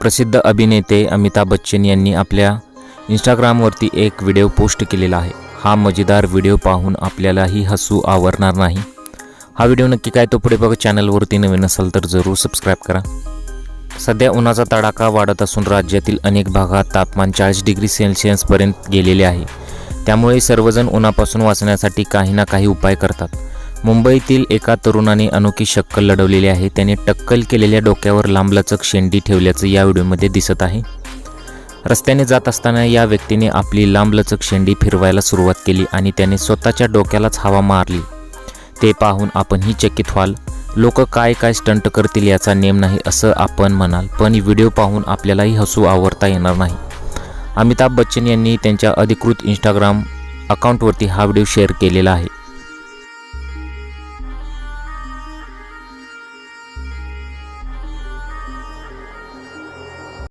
प्रसिद्ध अभिनेते अमिताभ बच्चन यांनी आपल्या इंस्टाग्रामवरती एक व्हिडिओ पोस्ट केलेला आहे. हा मजेदार व्हिडिओ पाहून आपल्यालाही हसू आवरणार नाही. हा व्हिडिओ नक्की काय तो पुढे बघा. चॅनलवरती नवीन असाल तर जरूर सबस्क्राईब करा. सध्या उन्हाचा तडाखा वाढत असून राज्यातील अनेक भागात तापमान चाळीस डिग्री सेल्सिअसपर्यंत गेलेले आहे. त्यामुळे सर्वजण उन्हापासून वाचण्यासाठी काही ना काही उपाय करतात. मुंबईतील एका तरुणाने अनोखी शक्कल लढवलेली आहे. त्याने टक्कल केलेल्या डोक्यावर लांबलचक शेंडी ठेवल्याचं या व्हिडिओमध्ये दिसत आहे. रस्त्याने जात असताना या व्यक्तीने आपली लांबलचक शेंडी फिरवायला सुरुवात केली आणि त्याने स्वतःच्या डोक्यालाच हवा मारली. ते पाहून आपणही चकित व्हाल. लोक काय काय स्टंट करतील याचा नेम नाही असं आपण म्हणाल पण व्हिडिओ पाहून आपल्यालाही हसू आवरता येणार नाही. अमिताभ बच्चन यांनी त्यांच्या अधिकृत इंस्टाग्राम अकाउंटवरती हा व्हिडिओ शेअर केलेला आहे.